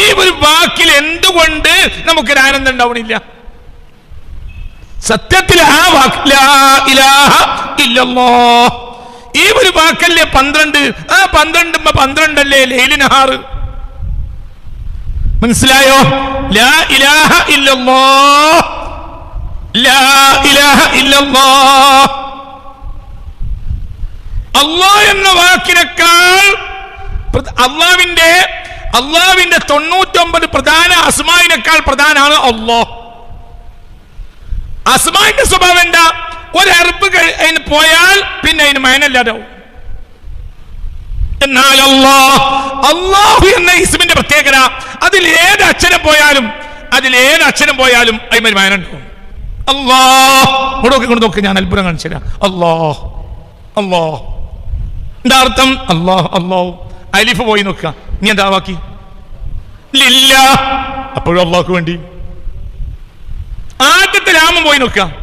ഈ ഒരു വാക്കിൽ എന്തുകൊണ്ട് നമുക്കൊരു ആനന്ദം ഉണ്ടാവണില്ല? സത്യത്തിൽ ആ വാക്ക് ലാ ഇലാഹ ഇല്ലല്ലാ ഈ ഒരു വാക്കല്ലേ പന്ത്രണ്ട്? ആ പന്ത്രണ്ട് പന്ത്രണ്ടല്ലേ ലൈലിനഹാറ് മനസ്സിലായോ? ലാ ഇലാഹ ഇല്ലല്ലാ ലാ ഇലാഹ ഇല്ലല്ലാ അള്ളാ എന്ന വാക്കിനേക്കാൾ അള്ളാവിന്റെ അള്ളാവിന്റെ തൊണ്ണൂറ്റൊമ്പത് പ്രധാന അസ്മാവിനേക്കാൾ പ്രധാനമാണ് അള്ളോ അസ്മാന്റെ സ്വഭാവം എന്താ? ഒരു അറബ് പോയാൽ പിന്നെ അതിന് മയനല്ലാതാവും. എന്നാൽ അള്ളാഹ് അള്ളാഹു എന്ന ഇസ്മിന്റെ പ്രത്യേകത അതിൽ ഏത് അക്ഷരം പോയാലും അതിൽ ഏത് അക്ഷരം പോയാലും അതിന് മയനുണ്ടാവും. അള്ളാഹ് ഇവിടെ കൊണ്ട് ഞാൻ അത്ഭുതം കാണിച്ചു അള്ളാഹ് അള്ളാഹ്. എന്താ അർത്ഥം? അള്ളാഹ് അള്ളാഹു. അലിഫ് പോയി നോക്കുക. നീ എന്താ വാക്കി ലില്ല അപ്പോഴും അള്ളാഹ്ക്ക് വേണ്ടി. ആദ്യത്തെ രാമം പോയി നോക്കുക.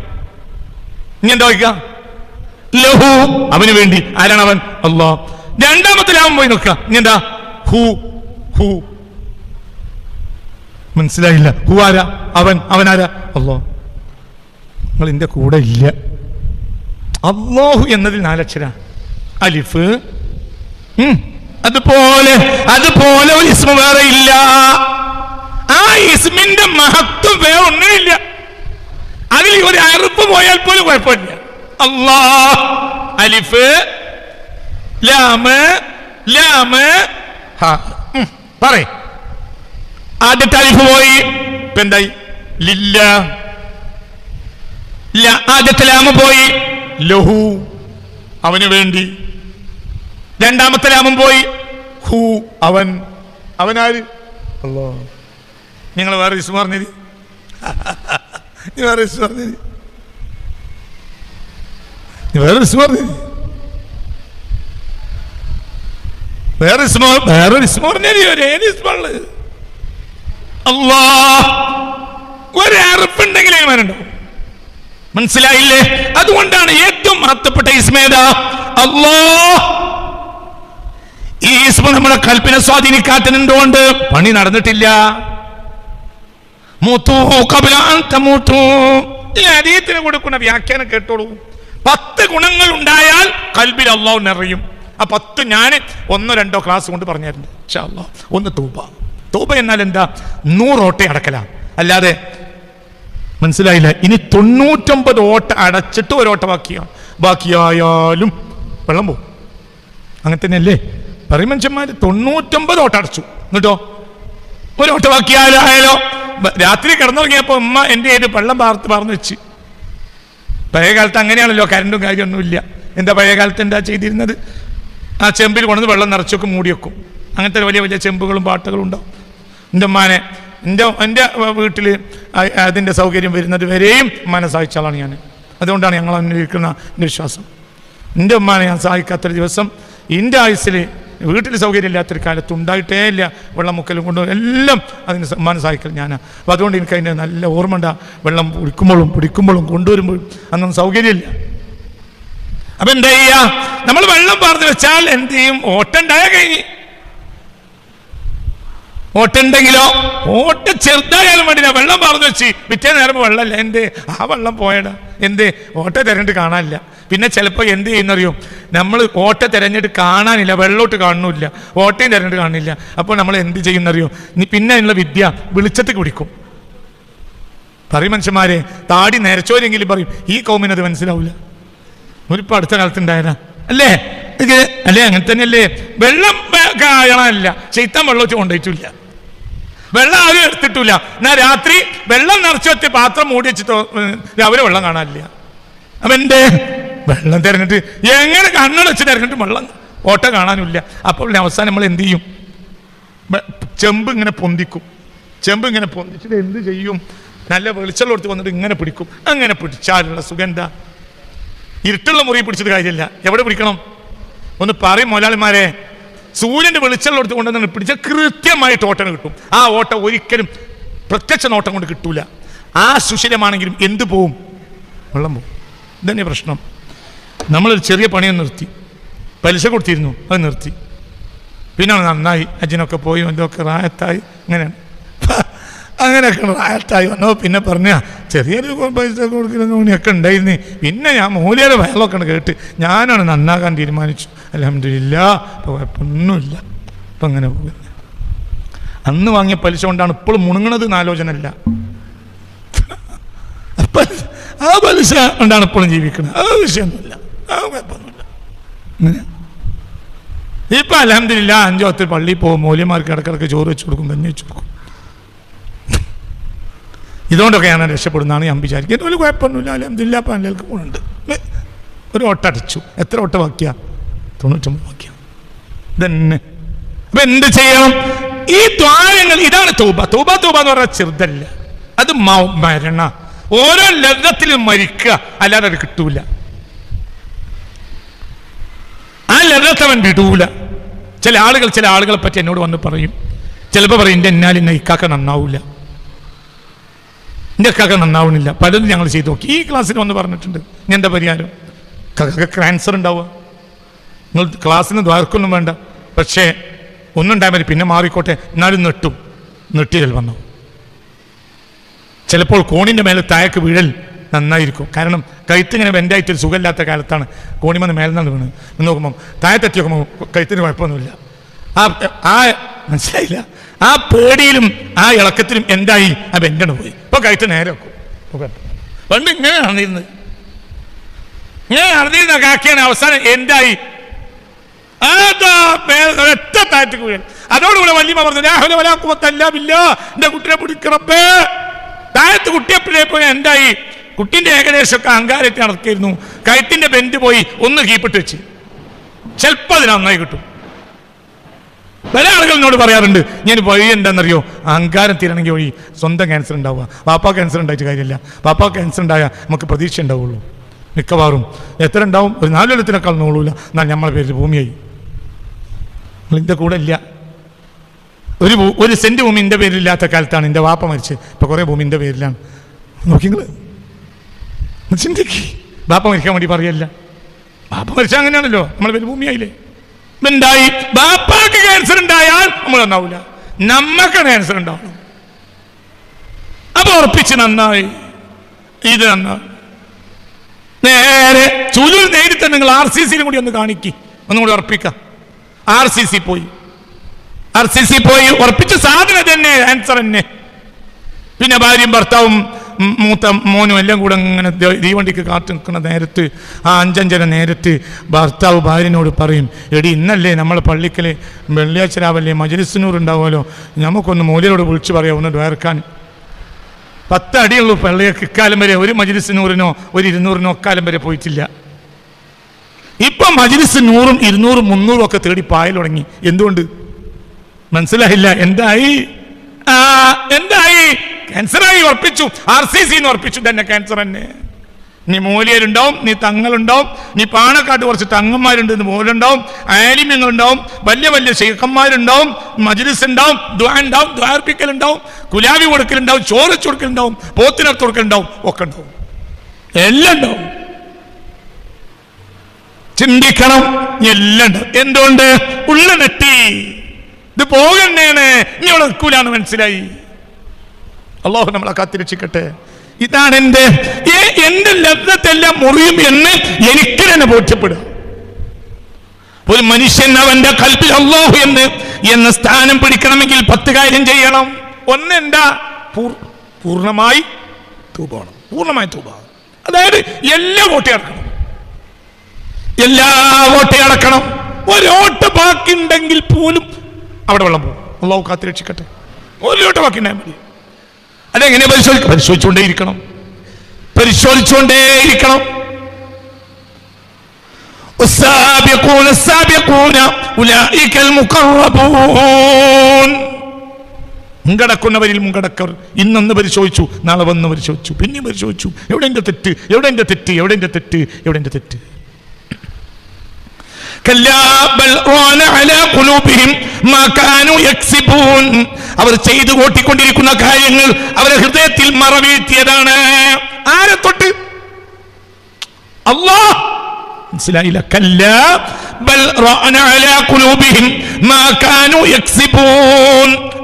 നീ എന്താ വായിക്കുക ലഹു അവന് വേണ്ടി. ആരാണ് അവൻ? അള്ളാഹ്. രണ്ടാമത്തെ രാമം പോയി നോക്കുക. നീ എന്താ? Who who. മനസ്സിലായില്ല. ഹു ആരാ? അവൻ ആരാ? അള്ളാഹ്. നിങ്ങൾ എന്റെ കൂടെ ഇല്ല. അള്ളാഹു എന്നതിൽ നാലക്ഷര. അലിഫ്. അതുപോലെ അതുപോലെ ഒരു ഇസ്മ വേറെ ഇല്ല. ആ ഇസ്മിന്റെ മഹത്വം വേറെ ഒന്നുമില്ല അതിൽ ഒരു അറുപ്പ് പോയാൽ പോലും കുഴപ്പമില്ല. അള്ളാ അലിഫ് ലാമ് ലാമ്. പറയ്. ആദ്യത്തെ അലിഫ് പോയി. ഇപ്പൊ എന്തായി? ലില്ല. ആദ്യത്തെ ലാമ പോയി. ലഹു. അവന് വേണ്ടി. രണ്ടാമത്തെ ലാമം പോയി. ഹു അവൻ. അവനാര് അല്ലോ നിങ്ങൾ വേറെ ഇസ് പറഞ്ഞത് നീ വേറെ ഇസ് പറഞ്ഞത് നീ വേറെ ഇസ് പറഞ്ഞത് വേറെ ഇസ്മ വേറെ ഇസ്മ പറഞ്ഞത് ഏത് ഇസ്മുള്ളത് അല്ലാ ഒരു അറുപ്പുണ്ടെങ്കിലേ അവനുണ്ടാവും മനസ്സിലായില്ലേ? അതുകൊണ്ടാണ് ഏറ്റവും മഹത്വപ്പെട്ട ഇസ്മേത അല്ലോ ഈ ഇസ്മ നമ്മുടെ കൽപ്പിനെ സ്വാധീനിക്കാത്തതുകൊണ്ട് പണി നടന്നിട്ടില്ല. അതീത്തിന് കൊടുക്കുന്ന വ്യാഖ്യാനം കേട്ടോളൂ. പത്ത് ഗുണങ്ങൾ ഉണ്ടായാൽ കൽബിൽ അള്ളാഹു നിറയും. ആ പത്ത് ഞാൻ ഒന്നോ രണ്ടോ ക്ലാസ് കൊണ്ട് പറഞ്ഞായിരുന്നു. ഒന്ന് തൂബ. തൂബ എന്നാൽ എന്താ? നൂറോട്ടെ അടക്കലാണ് അല്ലാതെ മനസ്സിലായില്ല. ഇനി തൊണ്ണൂറ്റൊമ്പത് ഓട്ട അടച്ചിട്ട് ഒരോട്ട ബാക്കിയാ ബാക്കിയായാലും വെള്ളം പോകും അങ്ങനെ തന്നെയല്ലേ പറയും മനുഷ്യന്മാർ തൊണ്ണൂറ്റൊമ്പത് ഓട്ട അടച്ചു. എന്നിട്ടോ? ഒരു ഓട്ട ബാക്കിയായാലോ ആയാലോ? രാത്രി കിടന്നുറങ്ങിയപ്പോൾ ഉമ്മ എന്റെ ഏത് വെള്ളം പാർത്ത് പാർന്ന് വെച്ച്. പഴയ കാലത്ത് അങ്ങനെയാണല്ലോ കരണ്ടും കാര്യമൊന്നുമില്ല. എന്താ പഴയ കാലത്ത് എന്താ ചെയ്തിരുന്നത്? ആ ചെമ്പിൽ കൊണ്ടുവന്ന് വെള്ളം നിറച്ചൊക്കെ മൂടി വെക്കും. അങ്ങനത്തെ വലിയ വലിയ ചെമ്പുകളും പാട്ടുകളും ഉണ്ടാവും. എന്റെ ഉമ്മാനെ എന്റെ എന്റെ വീട്ടിൽ അതിന്റെ സൗകര്യം വരുന്നത് വരെയും ഉമ്മാനെ സഹായിച്ചാളാണ് ഞാൻ അതുകൊണ്ടാണ് ഞങ്ങൾ അന്വേഷിക്കുന്ന എന്റെ വിശ്വാസം എന്റെ ഉമ്മാനെ ഞാൻ സഹായിക്കാത്തൊരു ദിവസം എന്റെ ആയുസ്സിൽ വീട്ടിൽ സൗകര്യം ഇല്ലാത്തൊരു കാലത്ത് ഉണ്ടായിട്ടേ ഇല്ല. വെള്ളം മുക്കലും കൊണ്ടും എല്ലാം അതിന് സമ്മാനം സഹായിക്കൽ ഞാൻ അപ്പോൾ അതുകൊണ്ട് എനിക്ക് അതിന്റെ നല്ല ഓർമ്മ ഉണ്ടാ വെള്ളം കുടിക്കുമ്പോഴും പിടിക്കുമ്പോഴും കൊണ്ടുവരുമ്പോഴും അന്നൊന്നും സൗകര്യമില്ല. അപ്പൊ എന്താ ചെയ്യാ? നമ്മൾ വെള്ളം പറഞ്ഞു വെച്ചാൽ എന്ത് ചെയ്യും? ഓട്ടുണ്ടായ കഴിഞ്ഞ്. ഓട്ടുണ്ടെങ്കിലോ ഓട്ട് ചെറുതായാലും വേണ്ടില്ല വെള്ളം പറഞ്ഞു വെച്ച് പിറ്റേ നേരം വെള്ളമല്ല. എന്തേ? ആ വെള്ളം പോയടാ. എന്തേ? ഓട്ട തിരഞ്ഞിട്ട് കാണാനില്ല. പിന്നെ ചിലപ്പോൾ എന്ത് ചെയ്യുന്നറിയോ? നമ്മൾ ഓട്ട തിരഞ്ഞിട്ട് കാണാനില്ല വെള്ളോട്ട് കാണുന്നില്ല ഓട്ടയും തിരഞ്ഞിട്ട് കാണുന്നില്ല. അപ്പോൾ നമ്മൾ എന്ത് ചെയ്യുന്നറിയോ? പിന്നെ അതിനുള്ള വിദ്യ വെളിച്ചത്ത് കുടിക്കും. പറയും മനുഷ്യന്മാരെ താടി നരച്ചോരെങ്കിലും പറയും ഈ കൗമിനത് മനസ്സിലാവില്ല ഒരിപ്പോ അടുത്ത കാലത്ത് ഉണ്ടായതാ അല്ലേ അല്ലേ? അങ്ങനെ തന്നെയല്ലേ? വെള്ളം കാണാനില്ല ചെയ്ത്താൻ വെള്ളം വെച്ച് കൊണ്ടുപോയിട്ടില്ല. വെള്ളം ആരും എടുത്തിട്ടില്ല. എന്നാ രാത്രി വെള്ളം നിറച്ചു വെച്ച് പാത്രം മൂടി വെച്ചിട്ട് രാവിലെ വെള്ളം കാണാനില്ല. എന്തേ? വെള്ളം തിരഞ്ഞിട്ട് എങ്ങനെ കണ്ണടച്ച് തിരഞ്ഞിട്ട് വെള്ളം? ഓട്ട കാണാനില്ല അപ്പോൾ അവസാനം നമ്മൾ എന്ത് ചെയ്യും? ചെമ്പ് ഇങ്ങനെ പൊന്തിക്കും. ചെമ്പ് ഇങ്ങനെ പൊന്തിച്ചിട്ട് എന്ത് ചെയ്യും? നല്ല വെളിച്ചെള്ള എടുത്ത് വന്നിട്ട് ഇങ്ങനെ പിടിക്കും. അങ്ങനെ പിടിച്ചാലുള്ള സുഗന്ധ ഇരുട്ടുള്ള മുറി പിടിച്ചത് കാര്യമില്ല. എവിടെ പിടിക്കണം? ഒന്ന് പറയും മുതലാളിമാരെ സൂര്യന്റെ വെളിച്ചെള്ള എടുത്ത് കൊണ്ടുവന്ന് പിടിച്ചാൽ കൃത്യമായിട്ട് ഓട്ടം കിട്ടും. ആ ഓട്ടം ഒരിക്കലും പ്രത്യക്ഷ നോട്ടം കൊണ്ട് കിട്ടൂല. ആ സുശീലമാണെങ്കിലും എന്ത് പോവും? വെള്ളം പോവും. ഇതന്നെ പ്രശ്നം. നമ്മളൊരു ചെറിയ പണി നിർത്തി. പലിശ കൊടുത്തിരുന്നു അത് നിർത്തി. പിന്നെ നന്നായി അജിനൊക്കെ പോയി എന്തൊക്കെ റായത്തായി അങ്ങനെയാണ് അങ്ങനെയൊക്കെ റായത്തായി വന്നോ. പിന്നെ പറഞ്ഞ ചെറിയൊരു പൈസ കൊടുക്കുന്ന കൊടുക്കലൊക്കെ ഉണ്ടായിരുന്നു. പിന്നെ ഞാൻ മൂലയുടെ വയലൊക്കെ കേട്ട് ഞാനാണ് നന്നാക്കാൻ തീരുമാനിച്ചു. അലഹമില്ല അപ്പോൾ കുഴപ്പമൊന്നുമില്ല. അപ്പം അങ്ങനെ പോകുന്നത് അന്ന് വാങ്ങിയ പലിശ കൊണ്ടാണ് ഇപ്പോഴും മുണുങ്ങണത് എന്നാലോചന അല്ല ആ പലിശ കൊണ്ടാണ് ഇപ്പോഴും ജീവിക്കുന്നത് ആ വിഷയമൊന്നുമില്ല. കുഴപ്പമൊന്നുമില്ല. ഇപ്പൊ അലഹമില്ല അഞ്ചോ പത്ത് പള്ളിയിൽ പോകും മൂല്യമാർക്ക് ഇടക്കിടക്ക് ചോറ് വെച്ച് കൊടുക്കും കഞ്ഞി വെച്ച് കൊടുക്കും. ഇതുകൊണ്ടൊക്കെയാണ് രക്ഷപ്പെടുന്നതാണ് ഞാൻ വിചാരിക്കുന്നത്. ഒരു കുഴപ്പമൊന്നുമില്ല. അലഹമില്ല അപ്പം പോകുന്നുണ്ട്. ഒരു ഓട്ട അടിച്ചു എത്ര ഓട്ട വാക്കിയ തൊണ്ണൂറ്റൊമ്പത് വാക്കിയ ഇതന്നെ. അപ്പൊ എന്ത് ചെയ്യണം? ഈ ദ്വാരങ്ങൾ ഇതാണ് തൗബ. തൗബ തൗബ എന്ന് പറഞ്ഞാൽ ചെറുതല്ല. അത് മരണ. ഓരോ ലഗ്നത്തിലും മരിക്കുക. അല്ലാതെ അത് കിട്ടൂല. അവൻ വിടൂല. ചില ആളുകൾ ചില ആളുകളെ പറ്റി എന്നോട് വന്ന് പറയും. ചിലപ്പോൾ പറയും എന്റെ എന്നാൽ ഇന്ന ഇക്കാക്ക നന്നാവില്ല എന്റെ ഇക്കാക്ക നന്നാവണില്ല. പലതും ഞങ്ങൾ ചെയ്തു നോക്കി. ഈ ക്ലാസ്സിൽ വന്ന് പറഞ്ഞിട്ടുണ്ട്. ഇനി എന്താ പരിഹാരം? ക്യാൻസർ ഉണ്ടാവുക. നിങ്ങൾ ക്ലാസ്സിന് ദ്വാർക്കൊന്നും വേണ്ട. പക്ഷേ ഒന്നുണ്ടായാൽ മതി. പിന്നെ മാറിക്കോട്ടെ. എന്നാലും നെട്ടും നെട്ടിയതിൽ വന്നു. ചിലപ്പോൾ കോണിന്റെ മേലെ താഴേക്ക് വീഴൽ നന്നായിരിക്കും. കാരണം കഴുത്തിങ്ങനെ ബെൻഡായിട്ട് ഒരു സുഖമില്ലാത്ത കാലത്താണ് കോണിമന്ന് മേലെ നിന്ന് വീണ്. നിന്ന് നോക്കുമ്പോൾ താഴത്തെത്തി നോക്കുമ്പോൾ കഴുത്തിന് കുഴപ്പമൊന്നുമില്ല. ആ ആ മനസ്സിലായില്ല? ആ പേടിയിലും ആ ഇളക്കത്തിലും എന്തായി? ആ ബെൻഡാണ് പോയി. ഇപ്പോൾ കഴുത്ത് നേരെ വെക്കും. പണ്ട് ഇങ്ങനെ നടന്നിരുന്നത് ഇങ്ങനെ നടന്നിരുന്ന കാക്കിയാണ് അവസാനം എന്തായി? അതോടുകൂടെ വല്യമ്മ പറഞ്ഞു രാഹുല വലാക്കുമത്തല്ല ഇല്ല എന്റെ കുട്ടിയെ പിടിക്കണപ്പേ താഴത്ത് കുട്ടിയെ പിടിയപ്പോ എന്തായി? കുട്ടിന്റെ ഏകദേശമൊക്കെ അങ്കാരത്തെ നടക്കായിരുന്നു കയറ്റിന്റെ ബെൻഡ് പോയി ഒന്ന് കീപ്പിട്ട് വെച്ച്. ചിലപ്പോൾ അതിന് നന്നായി കിട്ടും. പല ആളുകൾ എന്നോട് പറയാറുണ്ട് ഞാൻ വഴി എന്താണെന്നറിയോ? അഹങ്കാരം തീരണമെങ്കിൽ വഴി സ്വന്തം ക്യാൻസർ ഉണ്ടാവുക. പാപ്പ ക്യാൻസർ ഉണ്ടായിട്ട് കാര്യമില്ല. പാപ്പ ക്യാൻസർ ഉണ്ടായാൽ നമുക്ക് പ്രതീക്ഷ ഉണ്ടാവുള്ളൂ. മിക്കവാറും. എത്ര ഉണ്ടാവും? ഒരു നാല് കൊല്ലത്തിനേക്കാൾ നോളൂല. എന്നാൽ നമ്മളെ പേരിൽ ഭൂമിയായി. നിങ്ങളിന്റെ കൂടെ ഇല്ല. ഒരു ഒരു സെന്റ് ഭൂമി എന്റെ പേരിലില്ലാത്ത കാലത്താണ് എന്റെ വാപ്പ മരിച്ച് ഇപ്പോൾ കുറേ ഭൂമി എന്റെ പേരിലാണ്. നോക്കി നിങ്ങൾ ചിന്തിക്ക്. ബാപ്പ മരിക്കാൻ വേണ്ടി പറയല്ല. ബാപ്പ മരിച്ചാൽ അങ്ങനെയാണല്ലോ. നമ്മൾ ഭൂമിയായില്ലേ? ഉണ്ടായി ബാപ്പാക്ക് ക്യാൻസർ ഉണ്ടായാൽ നമ്മൾ നന്നാവൂല. നമ്മക്ക് ക്യാൻസർ ഉണ്ടാവണം. അപ്പൊ ഉറപ്പിച്ച് നന്നായി. ഇത് നന്നായി നേരെ ചുലൂർ നേരിട്ട് നിങ്ങൾ ആർ സി സിയിലും കൂടി ഒന്ന് കാണിക്ക്. ഒന്നും കൂടി ഉറപ്പിക്കാം. ആർ സി സി പോയി. ആർ സി സി പോയി. ഉറപ്പിച്ച സാധനം തന്നെ. ആൻസർ തന്നെ. പിന്നെ ഭാര്യയും ഭർത്താവും മൂത്ത മോനും എല്ലാം കൂടെ ഇങ്ങനെ തീവണ്ടിക്ക് കാത്തു നിൽക്കുന്ന നേരത്ത് ആ അഞ്ചഞ്ചര നേരത്ത് ഭർത്താവ് ഭാര്യനോട് പറയും എടി ഇന്നല്ലേ നമ്മളെ പള്ളിക്കൽ വെള്ളിയാഴ്ച രാവിലെ മജലിസിനൂർ ഉണ്ടാവുമല്ലോ. നമുക്കൊന്ന് മൂലയോട് വിളിച്ചു പറയാം ഒന്ന് വേർക്കാൻ പത്ത് അടിയുള്ളൂ പള്ളിയൊക്കെ ഇക്കാലം വരെ ഒരു മജലിസിനൂറിനോ ഒരു ഇരുന്നൂറിനോ അക്കാലം വരെ പോയിട്ടില്ല. ഇപ്പൊ മജിലിസ് നൂറും ഇരുന്നൂറും മുന്നൂറും ഒക്കെ തേടി പായൽ തുടങ്ങി. എന്തുകൊണ്ട്? മനസ്സിലായില്ല. എന്തായി? ക്യാൻസറായി ഉറപ്പിച്ചു ആർ സി സി എന്ന് ഉറപ്പിച്ചു തന്നെ ക്യാൻസർ തന്നെ. നീ മൂലിയരുണ്ടാവും നീ തങ്ങളുണ്ടാവും നീ പാണക്കാട്ട് കുറച്ച് തങ്ങന്മാരുണ്ട് മൂലുണ്ടാവും ആലിമ്യങ്ങളുണ്ടാവും വലിയ വലിയ ശേഖന്മാരുണ്ടാവും മജ്ലിസ് ഉണ്ടാവും ദ്വാ ഉണ്ടാവും ദ്വാർപ്പിക്കലുണ്ടാവും കുലാവി കൊടുക്കലുണ്ടാവും ചോറ് വെച്ച് കൊടുക്കലുണ്ടാവും പോത്തിനർത്ത് കൊടുക്കലുണ്ടാവും ഒക്കെ ഉണ്ടാവും. എല്ലാം ഉണ്ടാവും. ചിന്തിക്കണം എല്ലാം ഉണ്ടാവും. എന്തുകൊണ്ട്? ഉള്ള നെറ്റി ഇത് പോകണ്ടേനെ ഇനി അവിടെ മനസ്സിലായി. അള്ളാഹു നമ്മളെ കാത്തിരക്ഷിക്കട്ടെ. ഇതാണ് എന്റെ എന്റെ ലബ്ധത്തെല്ലാം മുറിയും എന്ന് എനിക്ക് തന്നെ ബോധ്യപ്പെടുക. ഒരു മനുഷ്യൻ അവന്റെ കൽപ്പിൽ അള്ളാഹു എന്ന് എന്ന സ്ഥാനം പിടിക്കണമെങ്കിൽ പത്ത് കാര്യം ചെയ്യണം. ഒന്നെന്താ? പൂർണമായി തൂപാണം പൂർണമായി തൂപാണം അതായത് എല്ലാ വോട്ടി അടക്കണം. എല്ലാ വോട്ടി അടക്കണം. ഒരോട്ട് ബാക്കി ഉണ്ടെങ്കിൽ പോലും അവിടെ വെള്ളം പോകും. അള്ളാഹു കാത്തിരക്ഷിക്കട്ടെ. ഒരോട്ട് ബാക്കി ഉണ്ടായാൽ മതി. അതെങ്ങനെ പരിശോധിക്കും പരിശോധിച്ചുകൊണ്ടേയിരിക്കണം പരിശോധിച്ചുകൊണ്ടേയിരിക്കണം السابقون السابقون أولئك المقربون മുങ്കടക്കുന്നവരിൽ മുങ്കടക്കർ ഇന്നൊന്ന് പരിശോധിച്ചു നാളെ വന്ന് പരിശോധിച്ചു പിന്നെയും പരിശോധിച്ചു എവിടെ എൻ്റെ തെറ്റ് എവിടെ എൻ്റെ തെറ്റ് എവിടെ എൻ്റെ തെറ്റ് എവിടെ എൻ്റെ തെറ്റ് അവർ ചെയ്തു കൂട്ടിക്കൊണ്ടിരിക്കുന്ന കാര്യങ്ങൾ അവരെ ഹൃദയത്തിൽ മറവീഴ്ത്തിയതാണ്. ആരെ തൊട്ട്? അല്ലാ മനസ്സിലായില്ല. കല്ല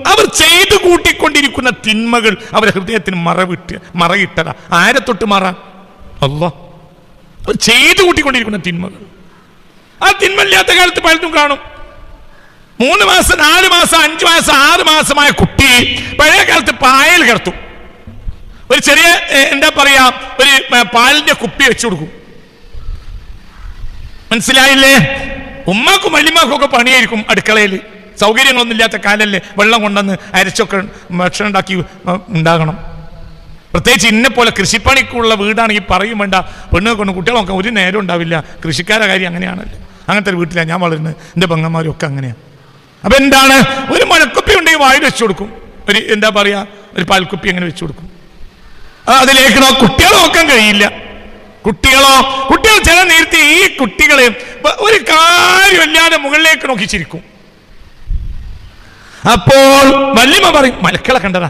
അവർ ചെയ്തു കൂട്ടിക്കൊണ്ടിരിക്കുന്ന തിന്മകൾ അവരെ ഹൃദയത്തിന് മറവിട്ട് മറയിട്ടതാ. ആരെ തൊട്ട് മാറാൻ അല്ല അവർ ചെയ്തു കൂട്ടിക്കൊണ്ടിരിക്കുന്ന തിന്മകൾ. ആ തിന്മല്ലാത്ത കാലത്ത് പലതും കാണും. മൂന്ന് മാസം നാല് മാസം അഞ്ചു മാസം ആറ് മാസമായ കുട്ടി പഴയ കാലത്ത് പായൽ കിടത്തും. ഒരു ചെറിയ എന്താ പറയാ ഒരു പാലിന്റെ കുപ്പി വെച്ചു കൊടുക്കും. മനസ്സിലായില്ലേ? ഉമ്മാക്കും വല്യമാക്കും ഒക്കെ പണിയായിരിക്കും അടുക്കളയിൽ സൗകര്യങ്ങളൊന്നും ഇല്ലാത്ത കാലല്ലേ വെള്ളം കൊണ്ടുവന്ന് അരച്ചൊക്കെ ഭക്ഷണം ഉണ്ടാക്കി ഉണ്ടാകണം. പ്രത്യേകിച്ച് ഇന്നെ പോലെ കൃഷിപ്പണിക്കുള്ള വീടാണെങ്കിൽ പറയും വേണ്ട. പെണ്ണു കൊണ്ട് കുട്ടികളൊക്കെ ഒരു നേരം ഉണ്ടാവില്ല. കൃഷിക്കാരെ കാര്യം അങ്ങനെയാണല്ലോ. അങ്ങനത്തെ ഒരു വീട്ടിലാണ് ഞാൻ വളരുന്നത്. എന്റെ പെങ്ങന്മാരും ഒക്കെ അങ്ങനെയാണ് അപ്പം എന്താണ്? ഒരു മഴക്കുപ്പി ഉണ്ടെങ്കിൽ വായിൽ വെച്ചു കൊടുക്കും. ഒരു എന്താ പറയുക ഒരു പാൽക്കുപ്പി അങ്ങനെ വെച്ചു കൊടുക്കും. അതിലേക്ക് കുട്ടികളെ നോക്കാൻ കഴിയില്ല. കുട്ടികളോ? കുട്ടികൾ ചില നേരത്തെ ഈ കുട്ടികളെ ഒരു കാര്യമില്ലാതെ മുകളിലേക്ക് നോക്കി ചിരിക്കും. അപ്പോൾ വല്യമ്മ പറയും മലക്കളെ കണ്ടതാ.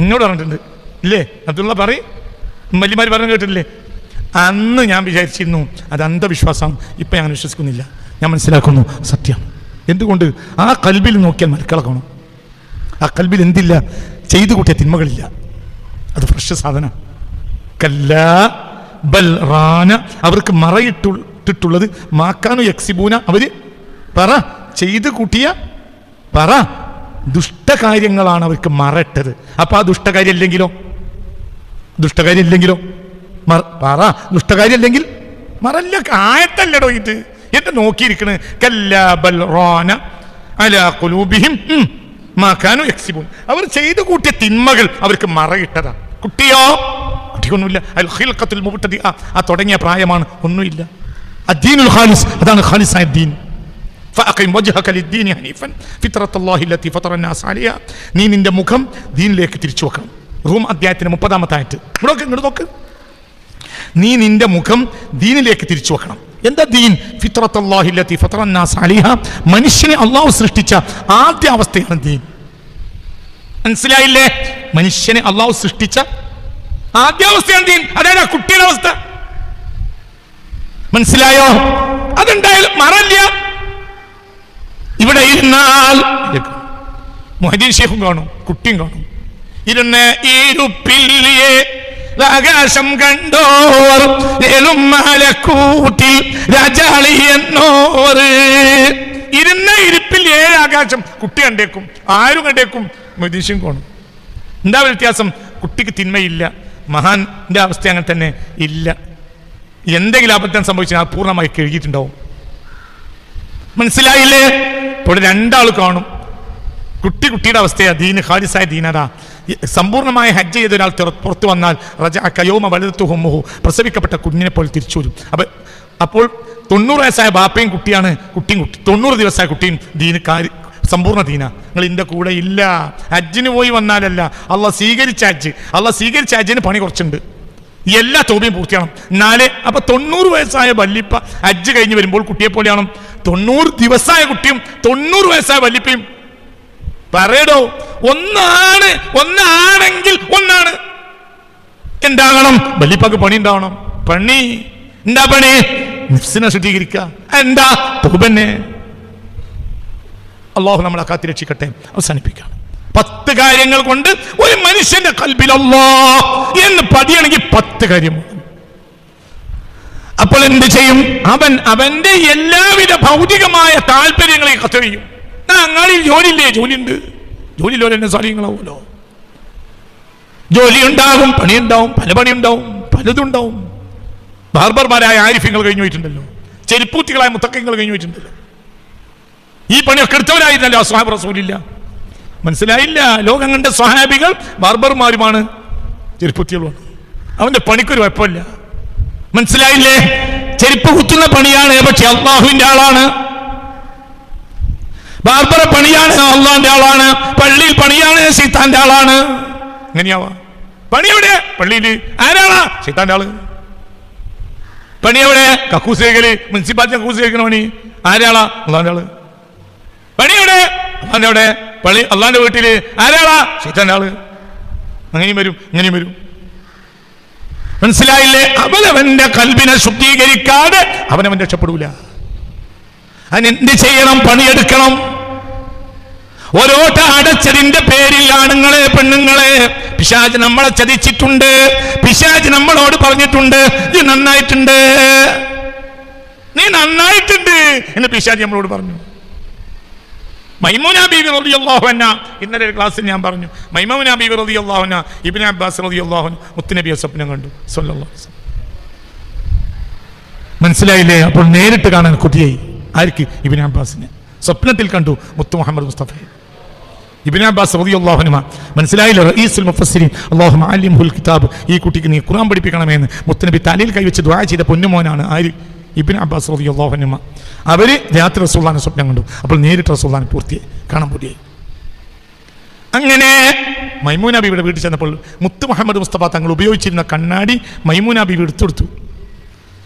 എന്നോട് പറഞ്ഞിട്ടുണ്ട് ഇല്ലേ അബ്ദുള്ള പറയും വല്യമാര് പറഞ്ഞു കേട്ടില്ലേ അന്ന് ഞാൻ വിചാരിച്ചിരുന്നു അത് അന്ധവിശ്വാസം. ഇപ്പം ഞാൻ വിശ്വസിക്കുന്നില്ല. ഞാൻ മനസ്സിലാക്കുന്നു. സത്യം. എന്തുകൊണ്ട്? ആ കൽബിൽ നോക്കിയാൽ മരക്കളക്കണം കാണും. ആ കൽബിൽ എന്തില്ല? ചെയ്തു കൂട്ടിയ തിന്മകളില്ല. അത് ഫ്രഷ് സാധന. കല്ല ബൽ റാന. അവർക്ക് മറയിട്ടിട്ടുള്ളത് മാക്കാനു യക്സിബൂന. അവർ പറ. ചെയ്തു കൂട്ടിയ പറ. ദുഷ്ടകാര്യങ്ങളാണ് അവർക്ക് മറട്ടത് അപ്പൊ ആ ദുഷ്ടകാര്യം ഇല്ലെങ്കിലോ? ദുഷ്ടകാരില്ലെങ്കിലോ മറ പറ ദുഷ്ടകാരില്ലെങ്കിൽ മറല്ല ആയത്തല്ലടോ ഇത്. എന്നെ നോക്കിയിരിക്കണ്. കല്ലാബൽ റോന അലാ കുലൂബിഹിം മാക്കാനു എക്സിബൂൻ അവർ ചെയ്തു കൂട്ടിയ തിന്മകൾ അവർക്ക് മറയിട്ടതാ കുട്ടിയോ? കുട്ടിയൊന്നുമില്ല. അൽ ഹിൽക്കത്തിൽ മുട്ടതി ആ ആ തുടങ്ങിയ പ്രായമാണ്. ഒന്നുമില്ല. അദ്ദീനുൽ ഖാലിസ് അതാണ് ഖാലിസായ ദീൻ. ഫഅഖിം വജ്ഹക ലിദ്ദീനി ഹനീഫൻ. ഫിത്രത്തുല്ലാഹി ലത്തി ഫത്തറന്നാസ് അലൈഹ. നീ നിന്റെ മുഖം ദീനിലേക്ക് തിരിച്ചു വെക്കണം. റൂം അധ്യായത്തിന് മുപ്പതാമത്തെ ആയിട്ട് ഇവിടെ നോക്ക് ഇങ്ങോട്ട് നോക്ക്. നീ നിന്റെ മുഖം ദീനിലേക്ക് തിരിച്ചു വെക്കണം. എന്താ ദീൻ? ഫിത്രത്ത് അള്ളാഹില്ലത്തി ഫത്രന്നാസ് അലിഹ. മനുഷ്യനെ അള്ളാഹു സൃഷ്ടിച്ച ആദ്യ അവസ്ഥയാണ് ദീൻ. മനസ്സിലായില്ലേ? മനുഷ്യനെ അള്ളാഹു സൃഷ്ടിച്ച ആദ്യ അവസ്ഥയാണ് ദീൻ. അതായത് ആ കുട്ടിയുടെ അവസ്ഥ? മനസ്സിലായോ? അതുണ്ടായാലും മറല്ല ഇവിടെ ഇരുന്നാൽ മൊഹദീൻ ഷേഖും കാണും കുട്ടിയും കാണും. ഇരുന്ന് ഇരുപ്പില്ലിയെ ആകാശം കണ്ടോർ ഏലും മലക്കൂട്ടിൽ രാജാളി എന്നോർ. ഇരുന്ന ഇരിപ്പിൽ ഏഴ് ആകാശം കുട്ടി കണ്ടേക്കും ആരും കണ്ടേക്കും മൊഹദീൻ കോണും. എന്താ വ്യത്യാസം? കുട്ടിക്ക് തിന്മയില്ല മഹാന്റെ അവസ്ഥ അങ്ങനെ തന്നെ ഇല്ല. എന്തെങ്കിലും അബദ്ധം സംഭവിച്ചാൽ പൂർണമായി കഴുകിയിട്ടുണ്ടാവും. മനസ്സിലായില്ലേ? ഇപ്പോൾ രണ്ടാൾ കാണും. കുട്ടി കുട്ടിയുടെ അവസ്ഥയാ. ദീന് ഖാലിസായ ദീനതാ സമ്പൂർണമായ ഹജ്ജ് ചെയ്ത ഒരാൾ പുറത്തു വന്നാൽ റജ കയോമ വലത്തു ഹൊമ്മുഹു. പ്രസവിക്കപ്പെട്ട കുഞ്ഞിനെ പോലെ തിരിച്ചു വരും. അപ്പൊ അപ്പോൾ തൊണ്ണൂറ് വയസ്സായ ബാപ്പയും കുട്ടിയാണ് കുട്ടിയും കുട്ടി തൊണ്ണൂറ് ദിവസമായ കുട്ടിയും ദീന് കാര്യ സമ്പൂർണ ദീന. നിങ്ങൾ ഇതിന്റെ കൂടെ ഇല്ല. ഹജ്ജിന് പോയി വന്നാലല്ല. അള്ള സ്വീകരിച്ച ഹജ്ജ്. അള്ള സ്വീകരിച്ച ഹജ്ജിന് പണി കുറച്ചുണ്ട്. എല്ലാ തോബിയും പൂർത്തിയാണം നാല് അപ്പൊ തൊണ്ണൂറ് വയസ്സായ വല്ലിപ്പ ഹജ്ജ് കഴിഞ്ഞ് വരുമ്പോൾ കുട്ടിയെ പോലെയാണ് തൊണ്ണൂറ് ദിവസമായ കുട്ടിയും തൊണ്ണൂറ് വയസ്സായ വല്ലിപ്പയും പറയടോ ഒന്നാണ് ഒന്നാണെങ്കിൽ ഒന്നാണ്. എന്താകണം? ബലിപ്പാക്ക് പണി ഉണ്ടാവണം. പണി? എന്താ പണി? നിഫ്സിനെ ശുദ്ധീകരിക്കുക എന്താ? പുകുപന്നെ അള്ളാഹു നമ്മളെ കാത്തിരക്ഷിക്കട്ടെ. അവസാനിപ്പിക്കാം. പത്ത് കാര്യങ്ങൾ കൊണ്ട് ഒരു മനുഷ്യന്റെ കൽബിൽ അല്ലാ എന്ന് പതിയണമെങ്കിൽ പത്ത് കാര്യം. അപ്പോൾ എന്ത് ചെയ്യും? അവൻ അവന്റെ എല്ലാവിധ ഭൗതികമായ താല്പര്യങ്ങളെ കത്തെറിയും. ഞങ്ങളിൽ ജോലിയില്ലേ? ജോലിയുണ്ട്. ജോലിയില്ലോ എന്നെ സ്വാധീനങ്ങളാവുമല്ലോ ജോലി ഉണ്ടാകും പണിയുണ്ടാവും പല പണിയുണ്ടാവും പലതുണ്ടാവും. ബാർബർമാരായ ആരിഫ്യങ്ങൾ കഴിഞ്ഞു പോയിട്ടുണ്ടല്ലോ. ചെരുപ്പൂത്തികളായ മുത്തക്കങ്ങൾ കഴിഞ്ഞു പോയിട്ടുണ്ടല്ലോ. ഈ പണിയൊക്കെ എടുത്തവരായിരുന്നല്ലോ അസ്വാബ് റസൂലില്ല. മനസ്സിലായില്ല. ലോകം കണ്ട സ്വഹാബികൾ ബാർബർമാരുമാണ്. ചെരുപ്പുത്തികളുമാണ്. അവന്റെ പണിക്കൊരു കുഴപ്പമില്ല. മനസ്സിലായില്ലേ? ചെരുപ്പ് കുത്തുന്ന പണിയാണ് പക്ഷെ അള്ളാഹുവിന്റെ ആളാണ്. ബാർബറ പണിയാണ് അള്ളാന്റെ ആളാണ്. പള്ളിയിൽ പണിയാണ് സീത്താന്റെ ആളാണ്. എങ്ങനെയാവാ? പണി എവിടെ? പള്ളിയിൽ. ആരാളാ സീത്താന്റെ ആൾ. പണി എവിടെ? കക്കൂസ് കഴിക്കൽ മുനിസിപ്പാലിറ്റി കക്കൂസ് കഴിക്കണ പണി. ആരാളാ? അള്ളാന്റെ ആൾ. പണി എവിടെ? അള്ളാന്റെ അവിടെ. പള്ളി അള്ളാന്റെ വീട്ടിൽ. ആരാളാ? സീത്താന്റെ ആൾ. അങ്ങനെയും വരും ഇങ്ങനെയും വരും. മനസ്സിലായില്ലേ? അവനവന്റെ കൽബിനെ ശുദ്ധീകരിക്കാതെ അവനവൻ രക്ഷപ്പെടൂല. അതിനെന്ത് ചെയ്യണം? പണിയെടുക്കണം. ഓരോട്ട അടച്ചതിന്റെ പേരിൽ ആണുങ്ങളെ പെണ്ണുങ്ങളെ. പിശാജ് നമ്മളെ ചതിച്ചിട്ടുണ്ട്. പിശാജ് നമ്മളോട് പറഞ്ഞിട്ടുണ്ട്. നീ നന്നായിട്ടുണ്ട്. നീ നന്നായിട്ടുണ്ട് എന്ന് പിശാജ് നമ്മളോട് പറഞ്ഞു. മൈമൂന ബീബി റതി അള്ളാഹുന ഇന്നലെ ഒരു ക്ലാസ്സിൽ ഞാൻ പറഞ്ഞു. മൈമൂന ബീബി റതി അള്ളാഹുന അബ്ബാസ് റതി അൻഹു മുത്തുനബിയെ സ്വപ്നം കണ്ടു. അലൈഹി മനസ്സിലായില്ലേ? അപ്പോൾ നേരിട്ട് കാണാൻ കുട്ടിയായി ആർക്ക്? ഇബ്നു അബ്ബാസിനെ. സ്വപ്നത്തിൽ കണ്ടു മുത്തു മുഹമ്മദ് മുസ്തഫയെ. ഇബ്നു അബ്ബാസ് റളിയല്ലാഹു അൻഹു മനസ്സിലായില്ല റഈസുൽ മുഫസ്സിരീൻ? അല്ലാഹു അലിംഹുൽ കിതാബ്. ഈ കുട്ടിക്ക് നീ ഖുർആൻ പഠിപ്പിക്കണമെന്ന് മുത്തനബി തലയിൽ കൈവച്ച് ദുആ ചെയ്ത പൊന്നുമോനാണ് ആര്? ഇബ്നു അബ്ബാസ് റളിയല്ലാഹു അൻഹു അവർ രാത്രി റസൂലുള്ളാഹി സ്വപ്നം കണ്ടു. അപ്പോൾ നേരിട്ട് റസൂലുള്ളാഹി പൂർത്തിയായി. കാണാൻ പൂർത്തിയായി. അങ്ങനെ മൈമൂന ബീവിയുടെ വീട്ടിൽ ചെന്നപ്പോൾ മുത്ത് മുഹമ്മദ് മുസ്തഫ തങ്ങൾ ഉപയോഗിച്ചിരുന്ന കണ്ണാടി മൈമൂന ബീവി എടുത്തെടുത്തു